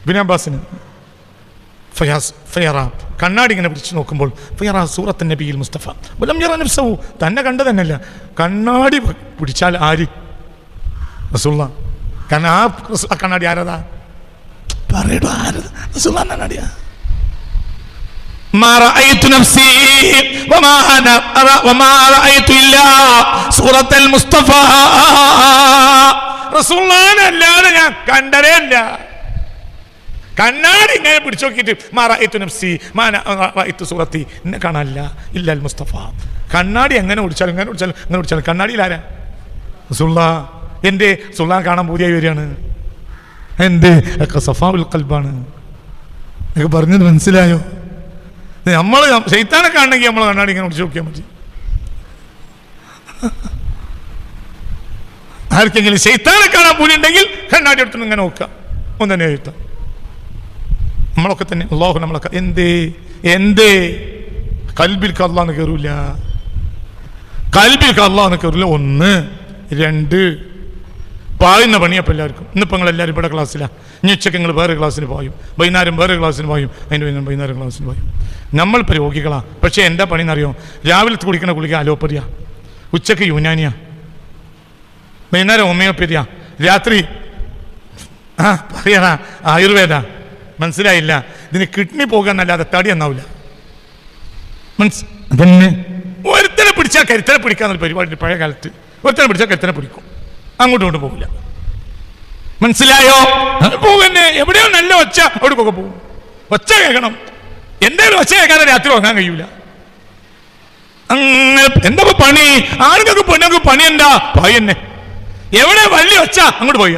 ഇബ്നു അബ്ബാസിന് ഫയാസ് ഫയറ കണ്ണാടി ഇങ്ങനെ പിടിച്ചു നോക്കുമ്പോൾ ഫയറ സൂറത്ത് നബിയിൽ മുസ്തഫ വലം യറ നഫ്സഹു തന്നെ കണ്ട തന്നെയല്ല കണ്ണാടി പി- പിടിച്ചാൽ ആര് റസൂള്ള കാരണം ആ റസൂ- ആ കണ്ണാടി ആരതാ പറയടോ ആരത് റസൂള്ള കണ്ണാടിയാ ما رأيت نفسي وما أنا أرى وما رأيت إلا سورة المصطفى റസൂള്ളാനെ അല്ലാതെ ഞാൻ കണ്ടതേ ഇല്ല കണ്ണാടി ഇങ്ങനെ പിടിച്ചു നോക്കിയിട്ട് മാറായിത്തു നഫ്സി മാന റായിത്തു സൂറത്തി എന്നെ കാണാനില്ല അൽ മുസ്തഫ. കണ്ണാടി എങ്ങനെ ഓടിച്ചാലും എങ്ങനെ ഓടിച്ചാലും ഇങ്ങനെ ഓടിച്ചാലും. കണ്ണാടിയിൽ ആരാ? സുള്ള എന്റെ സുള്ളാൻ കാണാൻ പൂതിയായി വരികയാണ്. എന്റെ ഒക്കെ സഫാവുൽ കൽബാണ് എനിക്ക് പറഞ്ഞത് മനസ്സിലായോ? നമ്മൾ ശൈത്താനെ കാണണമെങ്കിൽ നമ്മൾ കണ്ണാടി ഇങ്ങനെ ഓടിച്ചു നോക്കിയാൽ മതി. ആർക്കെങ്കിലും ശൈത്താനെ കാണാൻ പൂതി ഉണ്ടെങ്കിൽ കണ്ണാടി എടുത്തു ഇങ്ങനെ നോക്കുക. ഒന്ന് എഴുത്താം. നമ്മളൊക്കെ തന്നെ അള്ളാഹു നമ്മളൊക്കെ എന്തേ? എന്തേ? കൽബിൽ കള്ളാന്ന് കയറൂല കൽബിൽ കള്ളാന്ന് കയറൂല ഒന്ന് രണ്ട്. പായുന്ന പണിയപ്പോൾ എല്ലാവർക്കും. ഇന്നിപ്പോൾ നിങ്ങൾ എല്ലാവരും ഇവിടെ ക്ലാസ്സിലാണ് ഇനി ഉച്ചയ്ക്ക് നിങ്ങൾ വേറെ ക്ലാസ്സിന് പോയും. വൈകുന്നേരം വേറെ ക്ലാസ്സിന് പോയും. അതിന് വൈകുന്നേരം വൈകുന്നേരം ക്ലാസ്സിന് പോയും. നമ്മൾ രോഗികളാണ് പക്ഷേ എന്താ പണിയെന്നറിയോ രാവിലത്തെ കുടിക്കുന്ന ഗുളിക അലോപ്പതിയാ. ഉച്ചയ്ക്ക് യുനാനിയാ. വൈകുന്നേരം ഹോമിയോപ്പതിയാ രാത്രി ആ പറയണ ആയുർവേദ. മനസ്സിലായില്ല. ഇതിന് കിഡ്നി പോകാന്നല്ലാതെ തടി എന്നാവില്ല. മനസ് അതന്നെ. ഒരുത്തനെ പിടിച്ചാൽ കരുത്തനെ പിടിക്കാന്നൊരു പരിപാടി പഴയ കാലത്ത്. ഒരുത്തനെ പിടിച്ചാൽ കരുത്തനെ പിടിക്കും. അങ്ങോട്ടും ഇങ്ങോട്ടും പോകില്ല മനസ്സിലായോ? പോകുന്നെ എവിടെയോ നല്ല ഒച്ച അവിടേക്കൊക്കെ പോകും. ഒച്ച കേൾക്കണം. എന്തായാലും ഒച്ച കേൾക്കാതെ രാത്രി ഉറങ്ങാൻ കഴിയൂല. അങ്ങനെ എന്താ പണി? ആണുങ്ങൾക്ക് പെണ്ണുങ്ങൾക്ക് പണി എന്താ പോയി തന്നെ എവിടെ വലിയ ഒച്ച? അങ്ങോട്ട് പോയ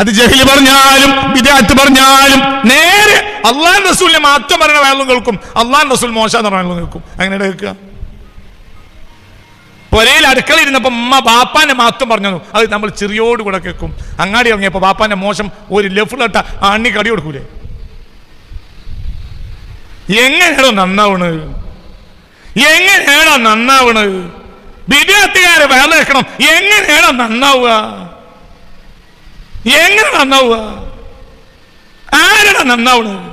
അത് ജഹിലി പറഞ്ഞാലും വിദ്യാർത്ഥി പറഞ്ഞാലും നേരെ അള്ളാൻ റസൂലിനെ മാത്രം പറയുന്ന വേളം കേൾക്കും. അള്ളാൻ റസൂൽ മോശം വേളം കേൾക്കും. അങ്ങനെ കേൾക്കുക പൊരയിൽ അടുക്കള ഇരുന്നപ്പോ ഉമ്മ ബാപ്പാന്റെ മാത്രം പറഞ്ഞു അത് നമ്മൾ ചെറിയോട് കൂടെ കേൾക്കും. അങ്ങാടി ഇറങ്ങിയപ്പോ ബാപ്പാന്റെ മോശം ഒരു ലെഫ്റ്റിലട്ട അണ്ണി കടി കൊടുക്കൂലേ? എങ്ങനെയാണോ നന്നാവണ്? എങ്ങനെയാണോ നന്നാവണ്? വിദ്യാർത്ഥികാരെ വേറെ വെക്കണം എങ്ങനെയാണോ നന്നാവുക? എങ്ങനെ നന്നാവുക? ആരാണ് നന്നാവണത്?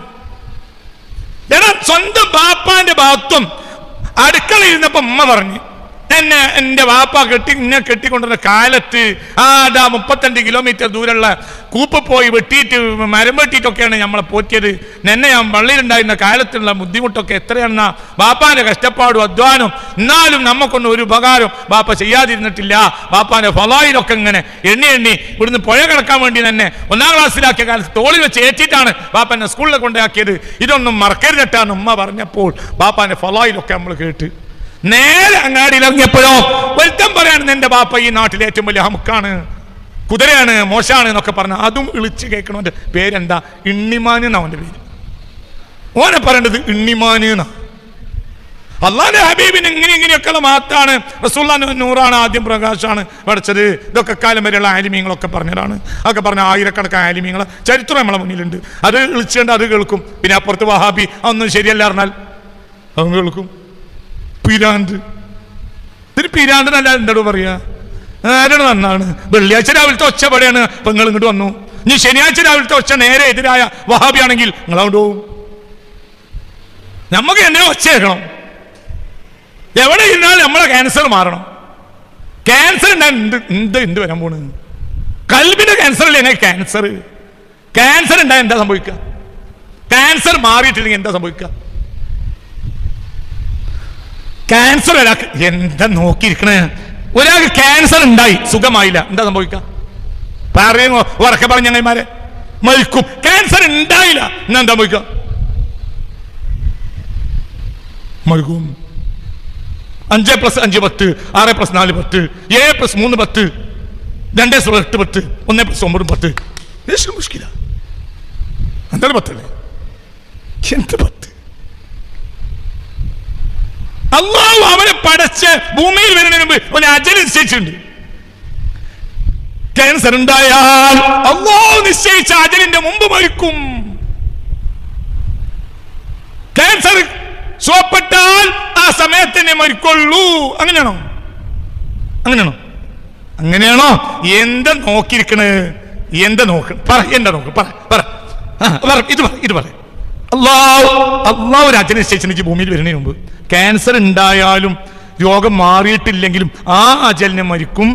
എടാ സ്വന്തം ബാപ്പാന്റെ ഭാഗത്വം അടുക്കളയിരുന്നപ്പോ ഉമ്മ പറഞ്ഞു എന്നെ എന്റെ വാപ്പ കെട്ടി ഇന്നെ കെട്ടിക്കൊണ്ടിരുന്ന കാലത്ത് ആ ഡാ മുപ്പത്തഞ്ച് കിലോമീറ്റർ ദൂരമുള്ള കൂപ്പ് പോയി വെട്ടിയിട്ട് മരം വെട്ടിയിട്ടൊക്കെയാണ് നമ്മളെ പോറ്റിയത്. എന്നെ ഞാൻ വള്ളിയിലുണ്ടായിരുന്ന കാലത്തുള്ള ബുദ്ധിമുട്ടൊക്കെ എത്രയാണെന്ന ബാപ്പാന്റെ കഷ്ടപ്പാടും അധ്വാനം എന്നാലും നമുക്കൊന്നും ഒരു ഉപകാരം ബാപ്പ ചെയ്യാതിരുന്നിട്ടില്ല. ബാപ്പാന്റെ ഫലായിലൊക്കെ ഇങ്ങനെ എണ്ണി എണ്ണി ഇവിടുന്ന് പുഴ കിടക്കാൻ വേണ്ടി തന്നെ ഒന്നാം ക്ലാസ്സിലാക്കിയ കാലത്ത് തോളിൽ വെച്ച് ഏറ്റിട്ടാണ് ബാപ്പ എന്നെ സ്കൂളിൽ കൊണ്ടാക്കിയത് ഇതൊന്നും മറക്കരുതട്ടാന്ന് ഉമ്മ പറഞ്ഞപ്പോൾ ബാപ്പാന്റെ ഫലായിലൊക്കെ നമ്മൾ കേട്ട്. നേരെ അങ്ങാടിയിൽ ഇറങ്ങിയപ്പോഴോ വെൽക്കം പറയാണ് എന്റെ ബാപ്പ ഈ നാട്ടിലെ ഏറ്റവും വലിയ ഹമുക്കാണ് കുതിരയാണ് മോശാണ് എന്നൊക്കെ പറഞ്ഞ അതും ഇളിച്ച് കേൾക്കണവന്റെ പേരെന്താ? ഇണ്ണിമാന് എന്നാ അവന്റെ പേര്? ഓനെ പറയേണ്ടത് ഇണ്ണിമാന് എന്നാ? അള്ളാന്റെ ഹബീബിന് ഇങ്ങനെ ഇങ്ങനെയൊക്കെയുള്ള മാത്താണ്. റസൂല്ലാൻ നൂറാണ് ആദ്യം പ്രകാശാണ് പഠിച്ചത് ഇതൊക്കെ കാലം വരെയുള്ള ആലിമീങ്ങളൊക്കെ പറഞ്ഞതാണ്. അതൊക്കെ പറഞ്ഞ ആയിരക്കണക്കിന് ആലിമീങ്ങൾ. ചരിത്രം നമ്മളെ മുന്നിലുണ്ട്. അത് വിളിച്ചുകൊണ്ട് അത് കേൾക്കും. പിന്നെ അപ്പുറത്ത് വഹാബി അതൊന്നും ശരിയല്ല പറഞ്ഞാൽ. അതും കേൾക്കും. പിരാന്ത്. ഇതിന് പിരാന്ത് എന്തോട് പറയാ? ആരാണ് നന്നാണ്? വെള്ളിയാഴ്ച രാവിലത്തെ ഒച്ച പടയാണ് പെങ്ങൾ ഇങ്ങോട്ട് വന്നു. ഇനി ശനിയാഴ്ച രാവിലത്തെ ഒച്ച നേരെ എതിരായ വഹാബിയാണെങ്കിൽ അങ്ങോട്ട് പോകും നമുക്ക് എന്നെ ഒച്ച കേൾക്കണം. എവിടെ ഇരുന്നാലും നമ്മളെ ക്യാൻസർ മാറണം. ക്യാൻസർ ഉണ്ടായി എന്ത് എന്ത് വരാൻ പോണ്. കൽബിന്റെ ക്യാൻസർ അല്ലേ എങ്ങനെ ക്യാൻസർ ക്യാൻസർ ഉണ്ടായ എന്താ സംഭവിക്കുക ക്യാൻസർ മാറിയിട്ടില്ലെങ്കിൽ എന്താ സംഭവിക്കുക ക്യാൻസർ ഒരാൾക്ക് എന്താ നോക്കിയിരിക്കണേ? ഒരാൾക്ക് ക്യാൻസർ ഉണ്ടായി. സുഖമായില്ല. എന്താ സംഭവിക്കുക പറയുമോ ഉറക്കെ പറഞ്ഞ ഞങ്ങന്മാരെ. മരിക്കും. ക്യാൻസർ ഉണ്ടായില്ല. എന്നാ എന്താ സംഭവിക്കുക മരിക്കും. അഞ്ച് പ്ലസ് അഞ്ച് പത്ത് ആറ് പ്ലസ് നാല് പത്ത് ഏഴ് പ്ലസ് മൂന്ന് പത്ത് രണ്ട് പ്ലസ് എട്ട് പത്ത് ഒന്ന് പ്ലസ് ഒമ്പത് പത്ത്. മുഷ്കില എന്താണ് പത്തല്ലേ? എന്ത് പത്ത്? അള്ളാഹു അവനെ പടച്ച് ഭൂമിയിൽ വരുന്നതിന് മുമ്പ് ഒരു അജൽ നിശ്ചയിച്ചിട്ടുണ്ട്. ക്യാൻസർ ഉണ്ടായാൽ അള്ളാഹു നിശ്ചയിച്ച അജലിന്റെ മുമ്പ് മരിക്കും. ക്യാൻസർ സുഖപ്പെട്ടാൽ ആ സമയത്തന്നെ മരിക്കൊള്ളൂ. അങ്ങനെയാണോ? അങ്ങനെയാണോ? അങ്ങനെയാണോ? എന്താ നോക്കിയിരിക്കണ്? എന്താ നോക്ക് പറ എന്താ നോക്ക് പറ പറ ഇത് പറ ഇത് പറ. അള്ളാഹു അള്ളാഹു ഒരു അച്ഛനെ നിശ്ചയിച്ചു ഭൂമിയിൽ വരുന്നതിന് മുമ്പ്. ക്യാൻസർ ഉണ്ടായാലും രോഗം മാറിയിട്ടില്ലെങ്കിലും ആ അജലിനെ മരിക്കും.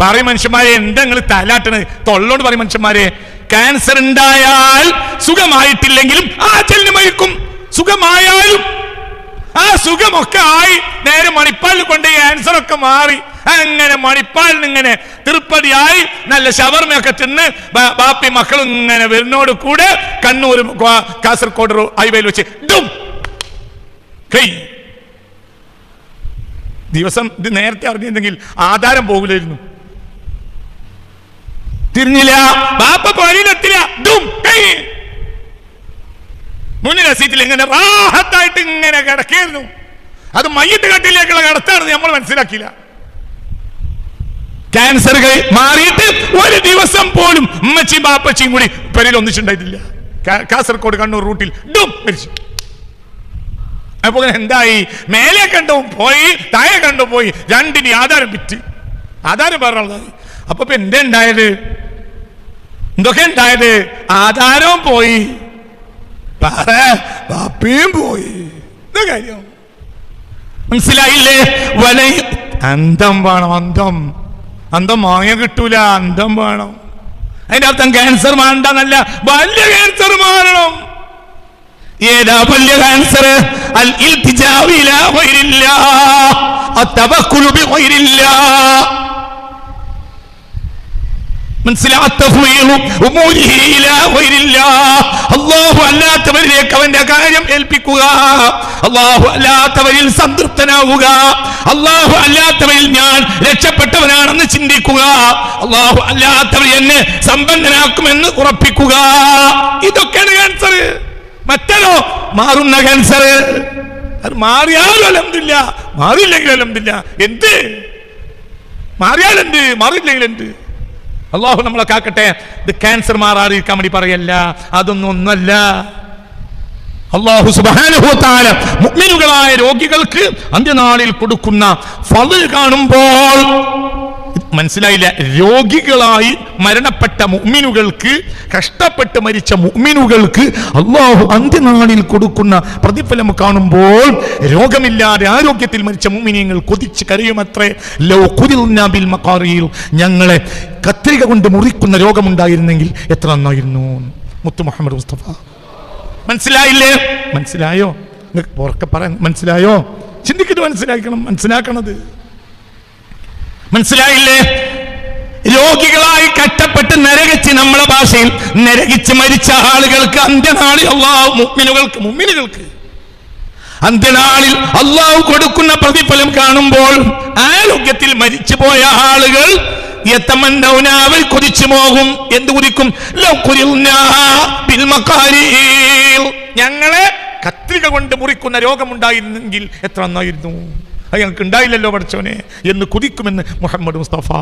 പറയും മനുഷ്യന്മാരെ എന്താ നിങ്ങൾ തലാട്ടണത്? തൊള്ളോട് പറയും മനുഷ്യന്മാരെ ക്യാൻസർ ഉണ്ടായാൽ സുഖമായിട്ടില്ലെങ്കിലും ആ അജലിന് മരിക്കും. സുഖമായാലും ആ സുഖമൊക്കെ ആയി. നേരെ മണിപ്പാലിൽ കൊണ്ട് ക്യാൻസർ ഒക്കെ മാറി. അങ്ങനെ മണിപ്പാലിന് ഇങ്ങനെ തിരുപ്പതിയായി. നല്ല ഷവർമയൊക്കെ തിന്ന് ബാപ്പി മക്കളും ഇങ്ങനെ വരുന്നോട് കൂടെ കണ്ണൂർ കാസർഗോഡ് ഹൈവേയിൽ വെച്ച് ഡും ദിവസം ഇത് നേരത്തെ അറിഞ്ഞിരുന്നെങ്കിൽ ആധാരം പോകില്ലായിരുന്നു. തിരിഞ്ഞില്ല. ബാപ്പ പണിയിലെത്തില്ല ഡും മുന്നിലെ സീറ്റിൽ ഇങ്ങനെ റാഹത്തായിട്ട് ഇങ്ങനെ കിടക്കായിരുന്നു. അത് മയ്യത്ത് കട്ടിലേക്കുള്ള കിടത്താണെന്ന് നമ്മൾ മനസ്സിലാക്കിയില്ല. ക്യാൻസർ മാറിയിട്ട് ഒരു ദിവസം പോലും ഉമ്മച്ചിയും ബാപ്പച്ചിയും കൂടി പെരയിൽ ഒന്നിച്ചുണ്ടായിട്ടില്ല. കാസർഗോഡ് കണ്ണൂർ റൂട്ടിൽ ഡും മരിച്ചു. അപ്പൊ എന്തായി? മേലെ കണ്ടു പോയി താഴെ കണ്ടു പോയി. രണ്ടിന് ആധാരം വിറ്റ്. ആധാരം പറഞ്ഞതായി അപ്പൊ എന്താ ഉണ്ടായത്? എന്തൊക്കെ ഉണ്ടായത്? ആധാരവും പോയി. പറ. ബാപ്പയും പോയി. കാര്യം. മനസ്സിലായില്ലേ? വല അന്തം വേണം അന്തം. അന്തം വാങ്ങിയ കിട്ടൂല അന്തം വേണം. അതിന്റെ അർത്ഥം ക്യാൻസർ വേണ്ടെന്നല്ല വലിയ ക്യാൻസർ മാറണം. ഏതാ വലിയ ക്യാൻസർ അൽ ഇൽ ഇലാ ഗൈരില്ലാ അത്തവക്കുലു ബിഗൈരില്ലാ മനസ്സിലാത്ത അള്ളാഹു അല്ലാത്തവരിലേക്ക് അവന്റെ കാര്യം ഏൽപ്പിക്കുക. അള്ളാഹു അല്ലാത്തവരിൽ സംതൃപ്തനാവുക. അള്ളാഹു അല്ലാത്തവരിൽ ഞാൻ രക്ഷപ്പെട്ടവനാണെന്ന് ചിന്തിക്കുക. അള്ളാഹു അല്ലാത്തവർ എന്നെ സമ്പന്നനാക്കുമെന്ന് ഉറപ്പിക്കുക. ഇതൊക്കെയാണ് ക്യാൻസർ മറ്റോ മാറുന്ന ക്യാൻസർ അത് മാറിയാലും അലമ്പില്ല മാറിയില്ലെങ്കിൽ അലമ്പില്ല എന്ത്? മാറിയാലെന്ത് മാറിയില്ലെങ്കിൽ എന്ത്? അള്ളാഹു നമ്മളെ കാക്കട്ടെ. ഇത് ക്യാൻസർ മാറാതിരിക്കാൻ വേണ്ടി പറയല്ല. അതൊന്നും ഒന്നല്ല അള്ളാഹു രോഗികൾക്ക് അന്ത്യനാളിൽ കൊടുക്കുന്ന ഫൾ കാണുമ്പോൾ മനസ്സിലായില്ല. രോഗികളായി മരണപ്പെട്ട മുഅ്മിനുകൾക്ക് കഷ്ടപ്പെട്ട് മരിച്ച മുഅ്മിനുകൾക്ക് അള്ളാഹു അന്ത്യനാളിൽ കൊടുക്കുന്ന പ്രതിഫലം കാണുമ്പോൾ രോഗമില്ലാതെ ആരോഗ്യത്തിൽ മരിച്ച മുഅ്മിനീങ്ങൾ കൊതിച്ച് കരയുമത്രേ. ലോ കുരിൽ മക്കാറിയിൽ ഞങ്ങളെ കത്രിക കൊണ്ട് മുറിക്കുന്ന രോഗമുണ്ടായിരുന്നെങ്കിൽ എത്ര നന്നായിരുന്നു. മുത്തു മുഹമ്മദ് മുസ്തഫ. മനസ്സിലായില്ലേ? മനസ്സിലായോ? നിങ്ങൾക്ക് ഉറക്കെ പറയാൻ മനസ്സിലായോ? ചിന്തിക്കിട്ട് മനസ്സിലാക്കണം മനസ്സിലാക്കണത്. മനസ്സിലായില്ലേ? രോഗികളായി കഷ്ടപ്പെട്ട് നരകിച്ച് നമ്മളെ ഭാഷയിൽ നരകിച്ച് മരിച്ച ആളുകൾക്ക് അന്ത്യനാളിൽ അള്ളാഹു മുമ്മിനുകൾക്ക് മുമ്മിനുകൾക്ക് അന്ത്യനാളിൽ അള്ളാഹു കൊടുക്കുന്ന പ്രതിഫലം കാണുമ്പോൾ ആരോഗ്യത്തിൽ മരിച്ചുപോയ ആളുകൾ അവർ കൊതിച്ചു പോകും. എന്ത് കുതിക്കും. ഞങ്ങളെ കത്രിക കൊണ്ട് മുറിക്കുന്ന രോഗമുണ്ടായിരുന്നെങ്കിൽ എത്ര നന്നായിരുന്നു. അത് ഞങ്ങൾക്ക് ഉണ്ടായില്ലല്ലോ പഠിച്ചവനെ. എന്ന് കുതിക്കുമെന്ന് മുഹമ്മദ് മുസ്തഫ.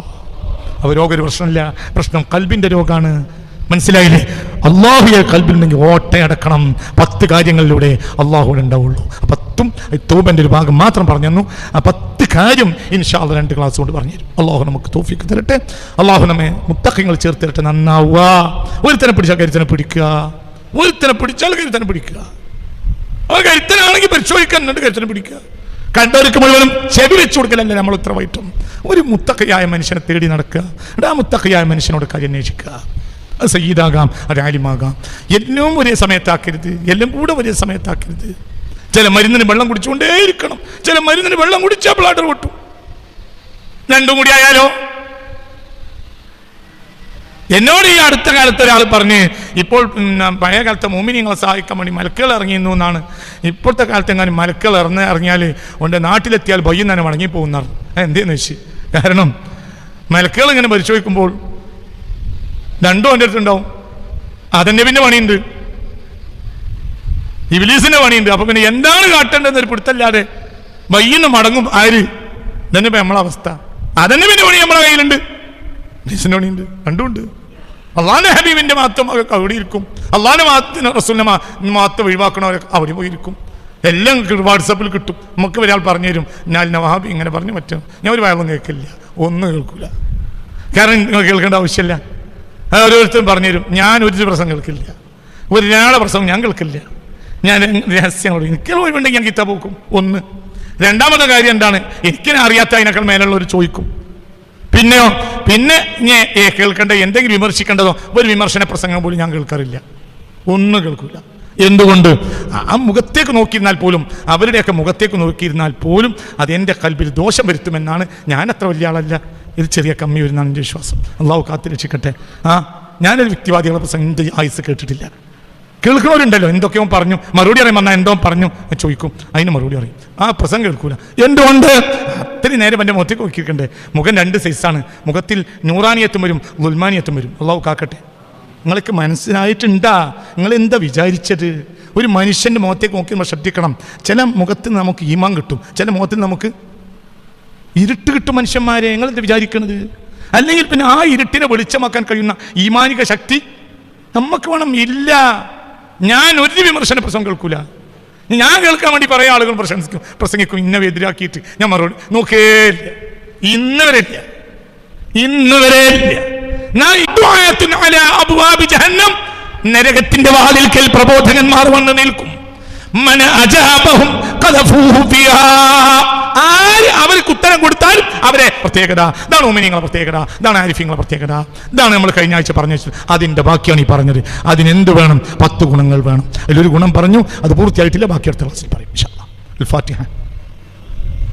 അവ രോഗ ഒരു പ്രശ്നമില്ല. പ്രശ്നം കൽബിന്റെ രോഗമാണ് മനസ്സിലായില്ലേ? അള്ളാഹുയെ കൽബിലുണ്ടെങ്കിൽ ഓട്ടയടക്കണം. പത്ത് കാര്യങ്ങളിലൂടെ അള്ളാഹുവിടെ ഉണ്ടാവുള്ളൂ. പത്തും തൂബന്റെ ഒരു ഭാഗം മാത്രം പറഞ്ഞു തന്നു. ആ പത്ത് കാര്യം ഇൻഷാല്ല രണ്ട് ക്ലാസ് കൊണ്ട് പറഞ്ഞു തരും. അള്ളാഹു നമുക്ക് തോഫിക്ക് തരട്ടെ. അള്ളാഹു നമ്മെ മുത്തക്കങ്ങൾ ചേർത്ത് തരട്ടെ നന്നാവുക. ഒരുത്തനെ പിടിച്ചാൽ കരുത്തനെ പിടിക്കുക. ഒരുത്തനെ പിടിച്ചാൽ കരുത്തനെ പിടിക്കുക. അവർ കരുത്തനാണെങ്കിൽ പരിശോധിക്കാൻ എന്നിട്ട് കരുത്തനെ പിടിക്കുക. കണ്ടവർക്ക് മുഴുവനും ചെവി വെച്ചു കൊടുക്കലല്ലേ നമ്മൾ ഉത്തരവാദിത്വം? ഒരു മുത്തക്കയായ മനുഷ്യനെ തേടി നടക്കുക. എന്നിട്ട് ആ മുത്തക്കയായ മനുഷ്യനോട് കാര്യം അന്വേഷിക്കുക. അത് സയ്യിദാകാം അത് ആലിമാകാം. എല്ലാം ഒരേ സമയത്താക്കരുത്. എല്ലാം കൂടെ ഒരേ സമയത്താക്കരുത്. ചില മരുന്നിന് വെള്ളം കുടിച്ചുകൊണ്ടേയിരിക്കണം. ചില മരുന്നിന് വെള്ളം കുടിച്ചാൽ ബ്ലാഡർ പൊട്ടും. രണ്ടും കൂടി ആയാലോ? എന്നോട് ഈ അടുത്ത കാലത്ത് ഒരാൾ പറഞ്ഞ് ഇപ്പോൾ പഴയ കാലത്തെ മോമിനിങ്ങളെ സഹായിക്കാൻ വേണ്ടി മലക്കുകൾ ഇറങ്ങിയിരുന്നു എന്നാണ്. ഇപ്പോഴത്തെ കാലത്ത് എങ്ങാനും മലക്കുകൾ ഇറങ്ങി ഇറങ്ങിയാൽ ഉണ്ട് നാട്ടിലെത്തിയാൽ ഭയം തന്നെ മടങ്ങി പോകുന്നതാണ് എന്തേന്ന് വെച്ച് കാരണം മലക്കുകൾ ഇങ്ങനെ പരിശോധിക്കുമ്പോൾ രണ്ടും എന്റെ അടുത്തുണ്ടാവും അതെന്നെ പിന്നെ പണിയുണ്ട്. ഇബിലീസിന്റെ പണിയുണ്ട്. അപ്പൊ പിന്നെ എന്താണ് കാട്ടേണ്ടതെന്ന് ഒരു പിടുത്തല്ലാതെ വയ്യുന്ന മടങ്ങും. ആര്? ഇതന്നെ ഇപ്പൊ നമ്മളെ അവസ്ഥ. അതന്നെ പിന്നെ പണി നമ്മളെ കയ്യിലുണ്ട്. പണിയുണ്ട് രണ്ടുമുണ്ട്. അള്ളാന്റെ ഹബീബിന്റെ മാത്രം അവർക്ക് അവിടെ ഇരിക്കും. അള്ളാന്റെ മാത്രത്തിന് റസൂലിന്റെ മാത്രം ഒഴിവാക്കണവരൊക്കെ അവിടെ പോയിരിക്കും. എല്ലാം. വാട്സപ്പിൽ കിട്ടും. നമുക്ക് ഒരാൾ പറഞ്ഞു തരും ഞാൻ നവാബി ഇങ്ങനെ പറഞ്ഞു പറ്റും ഞാൻ ഒരു വയറും കേൾക്കില്ല. ഒന്നും കേൾക്കില്ല കാരണം നിങ്ങൾ കേൾക്കേണ്ട ആവശ്യമില്ല. ഓരോരുത്തരും പറഞ്ഞു തരും ഞാൻ ഒരു പ്രസംഗം കേൾക്കില്ല. ഒരാളെ പ്രസംഗം ഞാൻ കേൾക്കില്ല. ഞാൻ രഹസ്യം എനിക്ക് ഒഴിവുണ്ടെങ്കിൽ ഞാൻ കിതാബ് പോക്കും ഒന്ന്. രണ്ടാമത്തെ കാര്യം എന്താണ്? എനിക്കിനെ അറിയാത്ത അതിനേക്കാൾ മേലുള്ളവർ ചോദിക്കും. പിന്നെയോ? പിന്നെ ഞാൻ കേൾക്കേണ്ട എന്തെങ്കിലും വിമർശിക്കേണ്ടതോ? ഒരു വിമർശന പ്രസംഗം പോലും ഞാൻ കേൾക്കാറില്ല. ഒന്നും കേൾക്കില്ല എന്തുകൊണ്ട്? ആ- മുഖത്തേക്ക് നോക്കിയിരുന്നാൽ പോലും അവരുടെയൊക്കെ മുഖത്തേക്ക് നോക്കിയിരുന്നാൽ പോലും അത് എന്റെ കൽബിൽ ദോഷം വരുത്തുമെന്നാണ് ഞാൻ അത്ര വലിയ ആളല്ല ഇത് ചെറിയ കമ്മി വരുന്നതാണ് എന്റെ വിശ്വാസം. അള്ളാഹു കാത്തിരക്ഷിക്കട്ടെ ആ ഞാനൊരു വ്യക്തിവാദികളെ പ്രസംഗം ആയുസ് കേട്ടിട്ടില്ല. കേൾക്കുന്നവരുണ്ടല്ലോ. എന്തൊക്കെയോ പറഞ്ഞു? മറുപടി അറിയാം വന്നാൽ എന്തോ പറഞ്ഞു? ചോദിക്കും. അതിന് മറുപടി അറിയും. ആ പ്രസംഗം കേൾക്കൂല. എന്തുകൊണ്ട്? അത്രയും നേരം എന്റെ മുഖത്തേക്ക് നോക്കിയിരിക്കണ്ടേ. മുഖം രണ്ട് സൈസാണ്. മുഖത്തിൽ നൂറാനിയത്തും വരും ഗുൽമാനിയത്തും വരും. അള്ളാഹു കാക്കട്ടെ. നിങ്ങൾക്ക് മനസ്സിലായിട്ടുണ്ടാ? നിങ്ങൾ എന്താ വിചാരിച്ചത്? ഒരു മനുഷ്യന്റെ മുഖത്തേക്ക് നോക്കി നമ്മൾ ശ്രദ്ധിക്കണം. ചില മുഖത്ത് നമുക്ക് ഈമാൻ കിട്ടും. ചില മുഖത്തിൽ നമുക്ക് ഇരുട്ട് കിട്ടും മനുഷ്യന്മാരെ. നിങ്ങൾ എന്താ വിചാരിക്കണത്? അല്ലെങ്കിൽ പിന്നെ ആ ഇരുട്ടിനെ വെളിച്ചമാക്കാൻ കഴിയുന്ന ഈമാനിക ശക്തി നമുക്ക് വേണം. ഇല്ല. ഞാൻ ഒരു വിമർശന പ്രസംഗം കേൾക്കൂല. ഞാൻ കേൾക്കാൻ വേണ്ടി പറയാൻ ആളുകൾ പ്രശംസിക്കും പ്രസംഗിക്കും. ഇന്ന എതിരാക്കിയിട്ട് ഞാൻ മറുപടി നോക്കേ ഇല്ല. ഇന്ന് വരെ ഇല്ല. ഇന്ന് ഇല്ല ഞാൻ നരകത്തിന്റെ വാതിൽക്കൽ പ്രബോധകന്മാർ വന്ന് നിൽക്കും. അവർക്ക് ഉത്തരം കൊടുത്താൽ അവരെ പ്രത്യേകത. ഇതാണ് ഉമിനിങ്ങളെ പ്രത്യേകത. ഇതാണ് ആരിഫിങ്ങളെ പ്രത്യേകത. ഇതാണ് നമ്മൾ കഴിഞ്ഞ ആഴ്ച പറഞ്ഞു വെച്ചത് അതിന്റെ ബാക്കിയാണ് ഈ പറഞ്ഞത്. അതിനെന്ത് വേണം? പത്ത് ഗുണങ്ങൾ വേണം. അതിലൊരു ഗുണം പറഞ്ഞു. അത് പൂർത്തിയായിട്ടില്ല. ബാക്കി അടുത്ത ക്ലാസ്സിൽ പറയും ഇൻഷാ